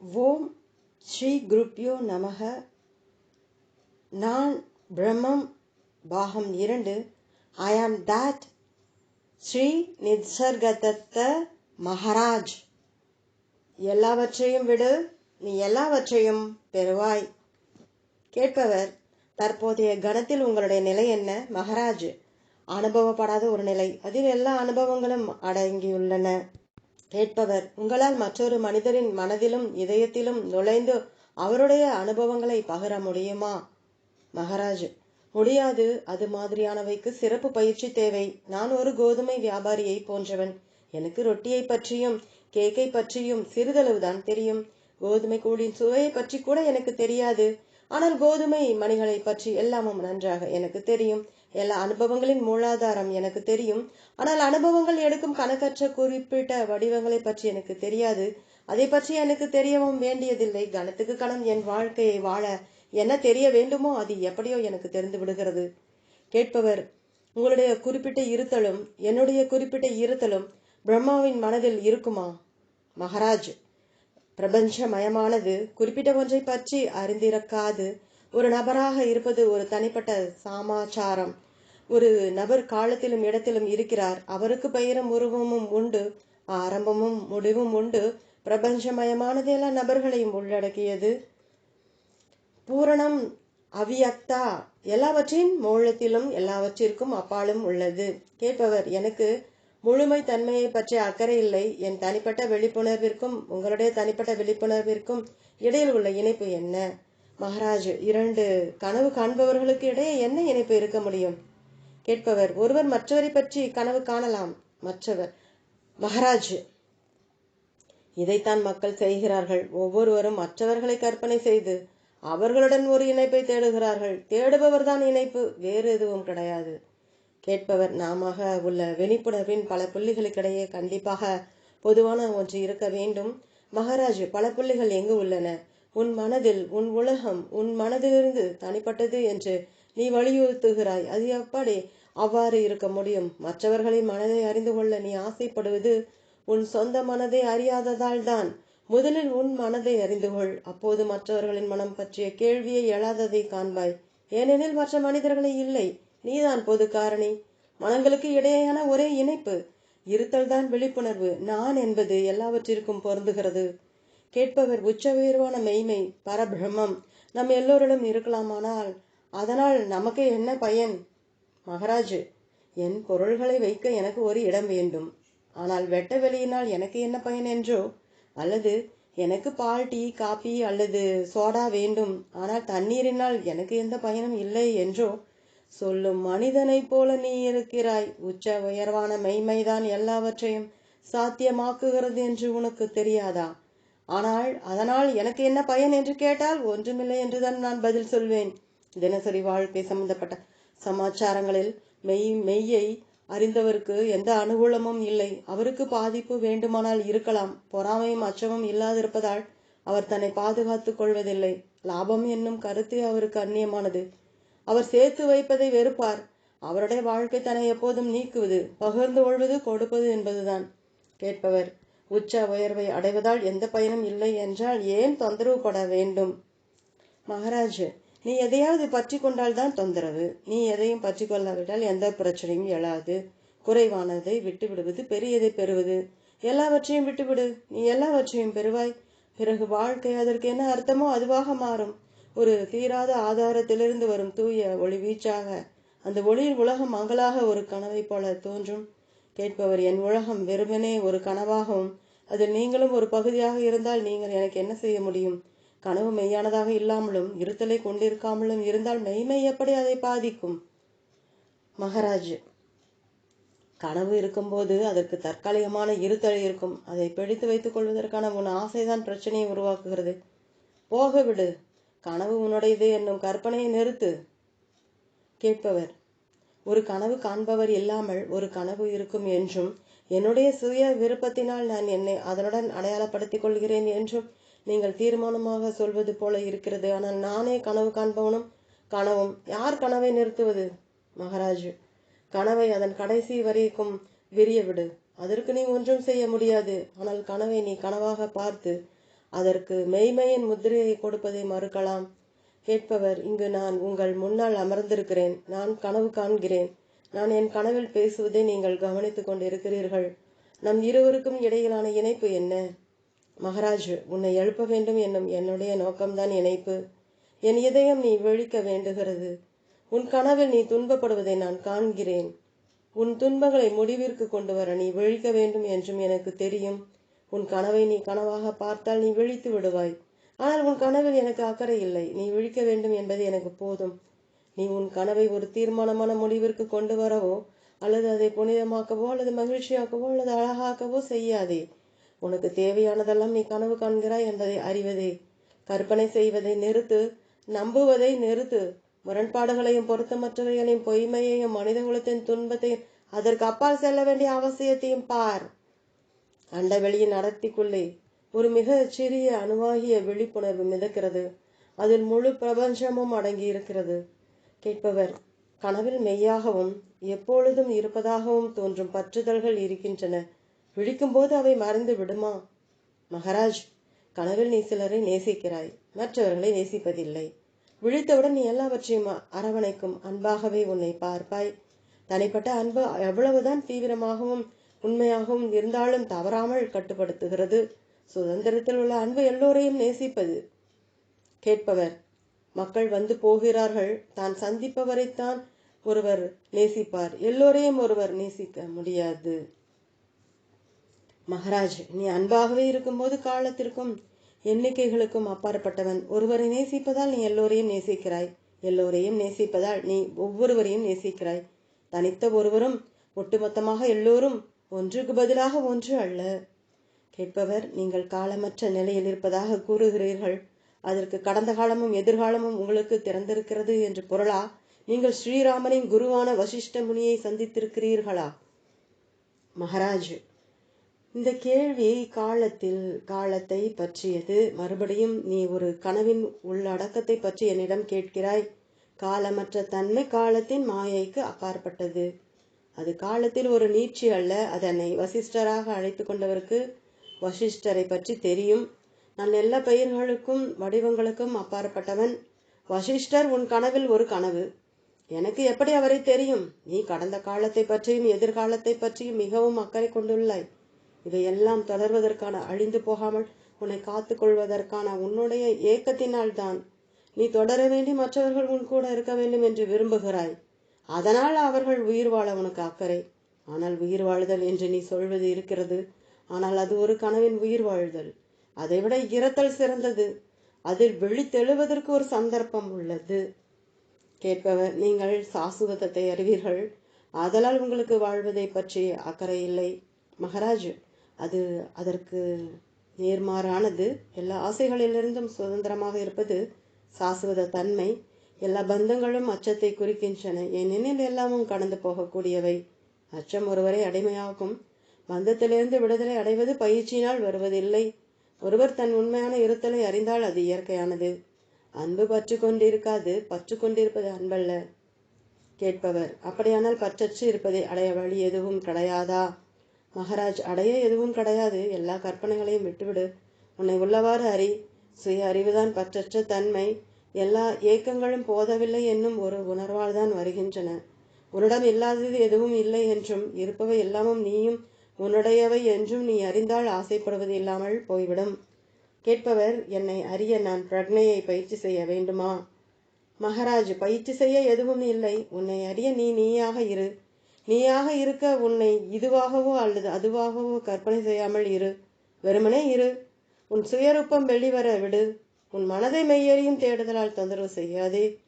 ஓம் ஸ்ரீ குருப்யோ நமக. நான் பிரம்மம் பாகம் இரண்டு. ஐ ஆம் தட் ஸ்ரீ நிசர்கதத்த மகாராஜ். எல்லாவற்றையும் விடு நீ எல்லாவற்றையும் பெறுவாய். கேட்பவர் தற்போதைய கணத்தில் உங்களுடைய நிலை என்ன? மகாராஜ். அனுபவப்படாத ஒரு நிலை. அதில் எல்லா அனுபவங்களும் அடங்கியுள்ளன. கேட்பவர். உங்களால் மற்றொரு மனிதரின் மனதிலும் இதயத்திலும் நுழைந்து அவருடைய அனுபவங்களை பகிர முடியுமா? மகாராஜ் முடியாது. அது மாதிரியானவைக்கு சிறப்பு பயிற்சி தேவை. நான் ஒரு கோதுமை வியாபாரியை போன்றவன். எனக்கு ரொட்டியை பற்றியும் கேக்கை பற்றியும் சிறிதளவுதான் தெரியும். கோதுமை கூழின் சுவையை பற்றி கூட எனக்கு தெரியாது. ஆனால் கோதுமை மணிகளை பற்றி எல்லாமும் நன்றாக எனக்கு தெரியும். எல்லா அனுபவங்களின் மூலாதாரம் எனக்கு தெரியும். ஆனால் அனுபவங்கள் எடுக்கும் கணக்கற்ற குறிப்பிட்ட வடிவங்களை பற்றி எனக்கு தெரியாது. அதை பற்றி எனக்கு தெரியவும் வேண்டியதில்லை. கணத்துக்கு கணம் என் வாழ்க்கையை வாழ என்ன தெரிய வேண்டுமோ அது எப்படியோ எனக்கு தெரிந்து விடுகிறது. கேட்பவர் உங்களுடைய குறிப்பிட்ட இருத்தலும் என்னுடைய குறிப்பிட்ட இருத்தலும் பிரம்மாவின் மனதில் இருக்குமா? மகாராஜ் பிரபஞ்சமயமானது குறிப்பிட்ட ஒன்றை பற்றி அறிந்திருக்காது. ஒரு நபராக இருப்பது ஒரு தனிப்பட்ட சமாச்சாரம். ஒரு நபர் காலத்திலும் இடத்திலும் இருக்கிறார். அவருக்கு பெயரும் உருவமும் உண்டு ஆரம்பமும் முடிவும் உண்டு. பிரபஞ்சமயமானது எல்லா நபர்களையும் உள்ளடக்கியது. பூரணம் அவியக்தா எல்லாவற்றின் மூலத்திலும் எல்லாவற்றிற்கும் அப்பாலும் உள்ளது. கேட்பவர் எனக்கு முழுமை தன்மையை பற்றிய அக்கறை இல்லை. என் தனிப்பட்ட விழிப்புணர்விற்கும் உங்களுடைய தனிப்பட்ட விழிப்புணர்விற்கும் இடையில் உள்ள இணைப்பு என்ன? மகாராஜ் இரண்டு கனவு காண்பவர்களுக்கு இடையே என்ன இணைப்பு இருக்க முடியும்? கேட்பவர். ஒருவர் மற்றவரை பற்றி கனவு காணலாம். மற்றவர் மகாராஜ் இதைத்தான் மக்கள் செய்கிறார்கள். ஒவ்வொருவரும் மற்றவர்களை கற்பனை செய்து அவர்களுடன் ஒரு இணைப்பை தேடுகிறார்கள். தேடுபவர்தான் இணைப்பு வேறு எதுவும் கிடையாது. கேட்பவர் நாம உள்ள விழிப்புணர்வின் பல புள்ளிகளுக்கிடையே கண்டிப்பாக பொதுவான ஒன்று இருக்க வேண்டும். மகாராஜ் பல புள்ளிகள் எங்கு உள்ளன? உன் மனதில் உன் உலகம் உன் மனதிலிருந்து தனிப்பட்டது என்று நீ வலியுறுத்துகிறாய். அது எப்படி அவ்வாறு இருக்க முடியும். மற்றவர்களின் மனதை அறிந்து கொள்ள நீ ஆசைப்படுவது உன் சொந்த மனதை அறியாததால் தான் முதலில் உன் மனதை அறிந்து கொள். அப்போது மற்றவர்களின் மனம் பற்றிய கேள்வியை எழாததை காண்பாய். ஏனெனில் மற்ற மனிதர்களை இல்லை. நீதான் பொது காரணி. மனங்களுக்கு இடையேயான ஒரே இணைப்பு. இருத்தல் தான் விழிப்புணர்வு. நான் என்பது எல்லாவற்றிற்கும் பொருந்துகிறது. கேட்பவர் உச்ச உயர்வான மெய்மை பரபிரமம் நம் எல்லோரிடம் இருக்கலாமானால் அதனால் நமக்கு என்ன பயன்? மகாராஜ் என் பொருள்களை வைக்க எனக்கு ஒரு இடம் வேண்டும். ஆனால் வெட்ட வெளியினால் எனக்கு என்ன பயன் என்றோ? அல்லது எனக்கு பால் டீ காபி அல்லது சோடா வேண்டும். ஆனால் தண்ணீரினால் எனக்கு எந்த பயனும் இல்லை என்றோ? சொல்லும் மனிதனைப் போல நீ இருக்கிறாய். உச்ச உயர்வான மெய்மைதான் எல்லாவற்றையும் சாத்தியமாக்குகிறது என்று உனக்கு தெரியாதா? ஆனால் அதனால் எனக்கு என்ன பயன் என்று கேட்டால் ஒன்றுமில்லை என்றுதான் நான் பதில் சொல்வேன். தினசரி வாழ்க்கை சம்பந்தப்பட்ட சமாச்சாரங்களில் மெய் மெய்யை அறிந்தவருக்கு எந்த அனுகூலமும் இல்லை. அவருக்கு பாதிப்பு வேண்டுமானால் இருக்கலாம். பொறாமையும் அச்சமும் இல்லாதிருப்பதால் அவர் தன்னை பாதுகாத்துக் கொள்வதில்லை. லாபம் என்னும் கருத்து அவருக்கு அந்நியமானது. அவர் சேர்த்து வைப்பதை வெறுப்பார். அவருடைய வாழ்க்கை தன்னை எப்போதும் நீக்குவது பகிர்ந்து கொள்வது கொடுப்பது என்பதுதான். கேட்பவர் உச்ச உயர்வை அடைவதால் எந்த பயனும் இல்லை என்றால் ஏன் தொந்தரவு பட வேண்டும்? மகாராஜ் நீ எதையாவது பற்றி கொண்டால்தான் தொந்தரவு. நீ எதையும் பற்றி கொள்ளாவிட்டால் எந்த பிரச்சனையும் எழாது. குறைவானதை விட்டுவிடுவது பெரியதை பெறுவது. எல்லாவற்றையும் விட்டுவிடு நீ எல்லாவற்றையும் பெறுவாய். பிறகு வாழ்க்கை அதற்கு என்ன அர்த்தமோ அதுவாக மாறும். ஒரு தீராத ஆதாரத்திலிருந்து வரும் தூய ஒளி வீச்சாக அந்த ஒளியில் உலகம் மங்களாக ஒரு கனவை போல தோன்றும். கேட்பவர் என் உலகம் வெறுமனே ஒரு கனவாகவும் அதில் நீங்களும் ஒரு பகுதியாக இருந்தால் நீங்கள் எனக்கு என்ன செய்ய முடியும்? கனவு மெய்யானதாக இல்லாமலும் இருத்தலை கொண்டிருக்காமலும் இருந்தால் மெய்மை எப்படி அதை பாதிக்கும்? மகராஜ் கனவு இருக்கும்போது அதற்கு தற்காலிகமான இருத்தல் இருக்கும். அதை பிடித்து வைத்துக் கொள்வதற்கான உன் ஆசைதான் பிரச்சனையை உருவாக்குகிறது. போக விடு. கனவு உன்னுடையது என்னும் கற்பனையை நிறுத்து. கேட்பவர் ஒரு கனவு காண்பவர் இல்லாமல் ஒரு கனவு இருக்கும் என்றும் என்னுடைய சுய விருப்பத்தினால் நான் என்னை அதனுடன் அடையாளப்படுத்திக் கொள்கிறேன் என்றும் நீங்கள் தீர்மானமாக சொல்வது போல இருக்கிறது. ஆனால் நானே கனவு காண்பவனும் கனவும். யார் கனவை நிறுத்துவது? மகாராஜ் கனவை அதன் கடைசி வரைக்கும் விரிய விடு. அதற்கு நீ ஒன்றும் செய்ய முடியாது. ஆனால் கனவை நீ கனவாக பார்த்து அதற்கு மெய்மையின் முத்திரையை கொடுப்பதை மறுக்கலாம். கேட்பவர் இங்கு நான் உங்கள் முன்னால் அமர்ந்திருக்கிறேன். நான் கனவு காண்கிறேன். நான் என் கனவில் பேசுவதை நீங்கள் கவனித்துக் கொண்டிருக்கிறீர்கள். நம் இருவருக்கும் இடையிலான இணைப்பு என்ன? மகாராஜ் உன்னை எழுப்ப வேண்டும் என்னும் என்னுடைய நோக்கம்தான் இணைப்பு. என் இதயம் நீ விழிக்க வேண்டுகிறது. உன் கனவில் நீ துன்பப்படுவதை நான் காண்கிறேன். உன் துன்பங்களை முடிவிற்கு கொண்டு வர நீ விழிக்க வேண்டும் என்றும் எனக்கு தெரியும். உன் கனவை நீ கனவாக பார்த்தால் நீ விழித்து விடுவாய். ஆனால் உன் கனவில் எனக்கு அக்கறை இல்லை. நீ விழிக்க வேண்டும் என்பது எனக்கு போதும். நீ உன் கனவை ஒரு தீர்மானமான முடிவிற்கு கொண்டு வரவோ அல்லது அதை புனிதமாக்கவோ அல்லது மகிழ்ச்சியாக்கவோ அல்லது அழகாக்கவோ செய்யாதே. உனக்கு தேவையானதெல்லாம் நீ கனவு காண்கிறாய் என்பதை அறிவதே. கற்பனை செய்வதை நிறுத்து நம்புவதை நிறுத்து. முரண்பாடுகளையும் பொருத்தமற்றவைகளையும் பொய்மையையும் மனித குலத்தின் துன்பத்தையும் அதற்கு அப்பால் செல்ல வேண்டிய அவசியத்தையும் பார். அண்டவெளியின் அடர்த்திக்குள்ளே ஒரு மிக சிறிய அணுவாகிய விழிப்புணர்வு மிதக்கிறது. அதில் முழு பிரபஞ்சமும் அடங்கி இருக்கிறது கேட்பவர் கனவில் மெய்யாகவும் எப்பொழுதும் இருப்பதாகவும் தோன்றும் பற்றுதல்கள் இருக்கின்றன. விழிக்கும்போது அவை மறைந்து விடுமா? மகாராஜ் கனவில் நீ சிலரை நேசிக்கிறாய் மற்றவர்களை நேசிப்பதில்லை. விழித்தவுடன் நீ எல்லாவற்றையும் அரவணைக்கும் அன்பாகவே உன்னை பார்ப்பாய். தனிப்பட்ட அன்பு எவ்வளவுதான் தீவிரமாகவும் உண்மையாகவும் இருந்தாலும் தவறாமல் கட்டுப்படுத்துகிறது. சுதந்திரத்தில் உள்ள அன்பு எல்லோரையும் நேசிப்பது. கேட்பவர் மக்கள் வந்து போகிறார்கள். தான் சந்திப்பவரைத்தான் ஒருவர் நேசிப்பார். எல்லோரையும் ஒருவர் நேசிக்க முடியாது. மகராஜ் நீ அன்பாகவே இருக்கும்போது காலத்திற்கும் எண்ணிக்கைகளுக்கும் அப்பாற்பட்டவன். ஒருவரை நேசிப்பதால் நீ எல்லோரையும் நேசிக்கிறாய். எல்லோரையும் நேசிப்பதால் நீ ஒவ்வொருவரையும் நேசிக்கிறாய். தனித்த ஒருவரும் ஒட்டுமொத்தமாக எல்லோரும் ஒன்றுக்கு பதிலாக ஒன்று அல்ல. கேட்பவர் நீங்கள் காலமற்ற நிலையில் இருப்பதாக கூறுகிறீர்கள். அதற்கு கடந்த காலமும் எதிர்காலமும் உங்களுக்கு திறந்திருக்கிறது என்று பொருளா? நீங்கள் ஸ்ரீராமனின் குருவான வசிஷ்ட முனியை சந்தித்திருக்கிறீர்களா? மகாராஜ் இந்த கேள்வி காலத்தில் காலத்தை பற்றியது. மறுபடியும் நீ ஒரு கனவின் உள்ளடக்கத்தை பற்றி என்னிடம் கேட்கிறாய். காலமற்ற தன்மை காலத்தின் மாயைக்கு அப்பாற்பட்டது. அது காலத்தில் ஒரு நீட்சி அல்ல. அதனை வசிஷ்டராக அழைத்து கொண்டவருக்கு வசிஷ்டரை பற்றி தெரியும். நான் எல்லா பெயர்களுக்கும் வடிவங்களுக்கும் அப்பாற்பட்டவன். வசிஷ்டர் உன் கனவில் ஒரு கனவு. எனக்கு எப்படி அவரை தெரியும்? நீ கடந்த காலத்தை பற்றியும் எதிர்காலத்தை பற்றியும் மிகவும் அக்கறை கொண்டுள்ளாய். இவையெல்லாம் தொடர்வதற்கான அழிந்து போகாமல் உன்னை காத்துக்கொள்வதற்கான உன்னுடைய ஏக்கத்தினால் தான் நீ தொடர வேண்டி மற்றவர்கள் உன் கூட இருக்க வேண்டும் என்று விரும்புகிறாய். அதனால் அவர்கள் உயிர் வாழ உனக்கு அக்கறை. ஆனால் உயிர் வாழ்தல் என்று நீ சொல்வது இருக்கிறது. ஆனால் அது ஒரு கனவின் உயிர் வாழ்தல். அதைவிட இரத்தல் சிறந்தது. அதில் விழித்தெழுவதற்கு ஒரு சந்தர்ப்பம் உள்ளது. கேட்பவர் நீங்கள் சாசுவதத்தை அறிவீர்கள். ஆதலால் உங்களுக்கு வாழ்வதை பற்றி அக்கறை இல்லை. மகாராஜ் அது அதற்கு நேர்மாறானது. எல்லா ஆசைகளிலிருந்தும் சுதந்திரமாக இருப்பது சாசுவத தன்மை. எல்லா பந்தங்களும் அச்சத்தை குறிக்கின்றன. ஏனெனில் எல்லாமும் கடந்து போகக்கூடியவை. அச்சம் ஒருவரை அடிமையாகும் பந்தத்திலிருந்து விடுதலை அடைவது பயிற்சியினால் வருவதில்லை. ஒருவர் தன் உண்மையான இருத்தலை அறிந்தால் அது இயற்கையானது. அன்பு பற்று கொண்டிருக்காது. பற்று கொண்டிருப்பது அன்பல்ல. கேட்பவர் அப்படியானால் பற்றற்று இருப்பதை அடைய வழி எதுவும் கிடையாதா? மகாராஜ் அடைய எதுவும் கிடையாது. எல்லா கற்பனைகளையும் விட்டுவிடு. உன்னை உள்ளவாறு அறி. சுய அறிவுதான் பற்றற்ற தன்மை. எல்லா ஏக்கங்களும் போதவில்லை என்னும் ஒரு உணர்வால் தான் வருகின்றன. உன்னிடம் இல்லாதது எதுவும் இல்லை என்றும் இருப்பவை எல்லாமும் நீயும் உன்னுடையவை என்றும் நீ அறிந்தால் ஆசைப்படுவது இல்லாமல் போய்விடும். கேட்பவர் என்னை அறிய நான் பிரக்னையை பயிற்சி செய்ய வேண்டுமா? மகாராஜ் பயிற்சி செய்ய எதுவும் இல்லை. உன்னை அறிய நீ நீயாக இரு. நீயாக இருக்க உன்னை இதுவாகவோ அல்லது அதுவாகவோ கற்பனை செய்யாமல் இரு. வெறுமனே இரு. உன் சுயரூப்பம் வெளிவர விடு. உன் மனதை மெய்யறியும் தேடுதலால் தொந்தரவு செய்யாதே.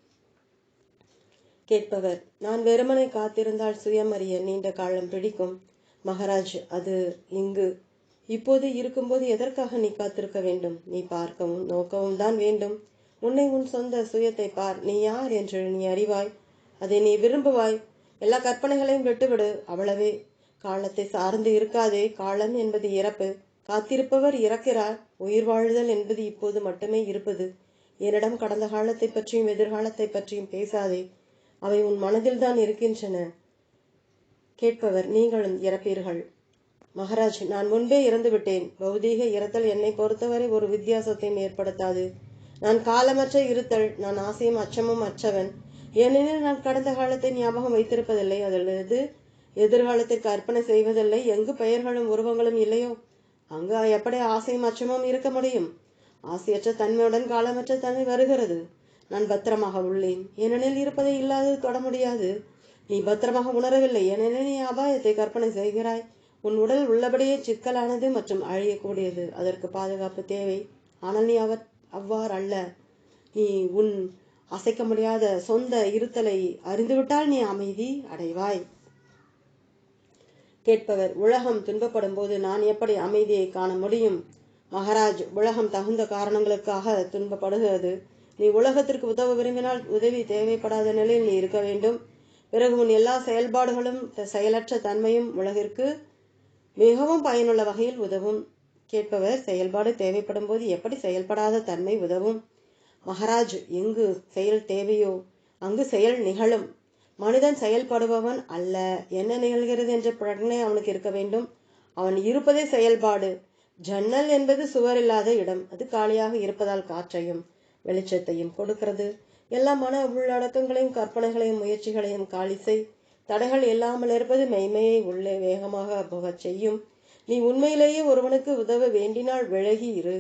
கேட்பவர் நான் வெறுமனை காத்திருந்தால் சுயமறிய நீண்ட காலம் பிடிக்கும். மகாராஜ் அது இங்கு. இப்போது இருக்கும்போது எதற்காக நீ காத்திருக்க வேண்டும்? நீ பார்க்கவும் நோக்கவும் தான் வேண்டும். உன்னை உன் சொந்த சுயத்தை பார். நீ யார் என்று நீ அறிவாய். அதை நீ விரும்புவாய். எல்லா கற்பனைகளையும் விட்டுவிடு அவ்வளவே. காலத்தை சார்ந்து இருக்காதே காலம் என்பது இறப்பு. காத்திருப்பவர் இறக்கிறார் உயிர் வாழ்தல் என்பது இப்போது மட்டுமே இருப்பது. என்னிடம் கடந்த காலத்தை பற்றியும் எதிர்காலத்தை பற்றியும் பேசாதே. அவை உன் மனதில்தான் இருக்கின்றன. கேட்பவர் நீங்களும் இறப்பீர்கள். மகாராஜ் நான் முன்பே இறந்து விட்டேன் பௌதீக இறத்தல் என்னை பொறுத்தவரை ஒரு வித்தியாசத்தையும் ஏற்படுத்தாது. நான் காலமற்ற இருத்தல் நான் ஆசையும் அச்சமும் அற்றவன். ஏனெனில் நான் கடந்த காலத்தை ஞாபகம் வைத்திருப்பதில்லை. அதிலிருந்து எதிர்காலத்தை கற்பனை செய்வதில்லை. எங்கு பெயர்களும் உருவங்களும் இல்லையோ அங்கு எப்படி ஆசையும் அச்சமும் இருக்க முடியும்? ஆசையற்ற தன்மையுடன் காலமற்ற தன்மை வருகிறது. நான் பத்திரமாக உள்ளேன். ஏனெனில் இருப்பதை இல்லாது தொட முடியாது. நீ பத்திரமாக உணரவில்லை. ஏனெனில் நீ அபாயத்தை கற்பனை செய்கிறாய். உன் உடல் உள்ளபடியே சிக்கலானது மற்றும் அழியக்கூடியது. அதற்கு பாதுகாப்பு தேவை. ஆனால் நீ அவர் அவ்வாறு அல்ல நீ உன் அசைக்க முடியாத சொந்த இருத்தலை அறிந்துவிட்டால் நீ அமைதி அடைவாய். கேட்பவர் உலகம் துன்பப்படும் போது நான் எப்படி அமைதியை காண முடியும்? மகாராஜ் உலகம் தகுந்த காரணங்களுக்காக துன்பப்படுகிறது. நீ உலகத்திற்கு உதவ விரும்பினால் உதவி தேவைப்படாத நிலையில் நீ இருக்க வேண்டும். பிறகு உன் எல்லா செயல்பாடுகளும் செயலற்ற தன்மையும் உலகிற்கு மிகவும் பயனுள்ள வகையில் உதவும். கேட்பவர் செயல்பாடு தேவைப்படும் போது எப்படி செயல்படாத தன்மை உதவும்? மகாராஜ் எங்கு செயல் தேவையோ அங்கு செயல் நிகழும். மனிதன் செயல்படுபவன் அல்ல. என்ன நிகழ்கிறது என்ற பிரச்சனை அவனுக்கு இருக்க வேண்டும். அவன் இருப்பதே செயல்பாடு. ஜன்னல் என்பது சுவர் இல்லாத இடம். அது காலியாக இருப்பதால் காற்றையும் வெளிச்சத்தையும் கொடுக்கிறது. எல்லா மன உள்ளடக்கங்களையும் கற்பனைகளையும் முயற்சிகளையும் காலி செய். தடைகள் இல்லாமல் இருப்பது மெய்மையை உள்ளே வேகமாக போகச் செய்யும். நீ உண்மையிலேயே ஒருவனுக்கு உதவ வேண்டினால் விலகி இரு.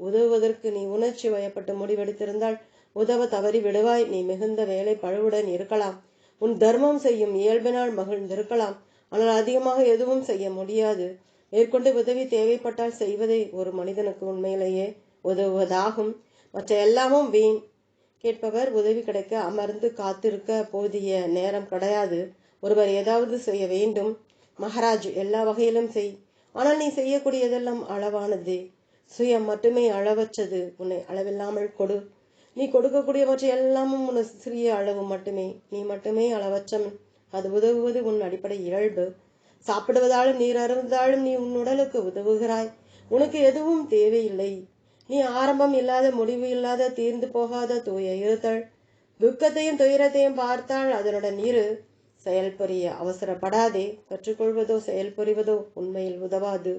உதவுவதற்கு நீ உணர்ச்சி வயப்பட்டு முடிவெடுத்திருந்தால் உதவ தவறி விடுவாய். நீ மிகுந்த வேலை பழுவுடன் இருக்கலாம். உன் தர்மம் செய்யும் இயல்பினால் மகிழ்ந்திருக்கலாம். ஆனால் அதிகமாக எதுவும் செய்ய முடியாது. மேற்கொண்டு உதவி தேவைப்பட்டால் செய்வதை ஒரு மனிதனுக்கு உண்மையிலேயே உதவுவதாகும். மற்ற எல்லாமும் வீண். கேட்பவர் உதவி கிடைக்க அமர்ந்து காத்திருக்க போதிய நேரம் கிடையாது. ஒருவர் ஏதாவது செய்ய வேண்டும். மகாராஜ் எல்லா வகையிலும் செய். ஆனால் நீ செய்யக்கூடியதெல்லாம் அளவானது. சுயம் மட்டுமே அளவற்றது. உன்னை அளவில்லாமல் கொடு. நீ கொடுக்கக்கூடியவற்றை எல்லாமும் உன் சிறிய அளவு மட்டுமே. நீ மட்டுமே அளவற்றவன் அது உதவுவது உன் அடிப்படை இயல்பு. சாப்பிடுவதாலும் நீர் அருந்தாலும் நீ உன் உடலுக்கு உதவுகிறாய். உனக்கு எதுவும் தேவையில்லை. நீ ஆரம்பம் இல்லாத முடிவு இல்லாத தீர்ந்து போகாத தூய இருத்தல். துக்கத்தையும் துயரத்தையும் பார்த்தால் அதனுடன் இரு. செயல்புரிய அவசரப்படாதே. கற்றுக்கொள்வதோ செயல்புரிவதோ உண்மையில் உதவாது.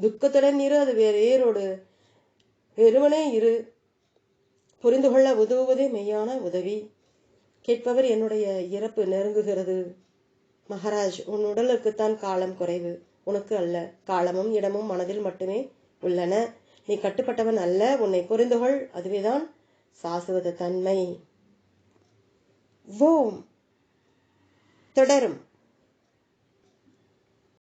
துக்கத்துடன் இரு அது வேறோடு வெறுமனே இரு புரிந்து கொள்ள உதவுவதே மெய்யான உதவி. கேட்பவர் என்னுடைய இறப்பு நெருங்குகிறது. மகாராஜ் உன் உடலுக்குத்தான் காலம் குறைவு. உனக்கு அல்ல காலமும் இடமும் மனதில் மட்டுமே உள்ளன. நீ கட்டுப்பட்டவன் அல்ல உன்னை புரிந்துகொள் அதுவேதான் சாசுவத தன்மை. ஓம் தொடரும்.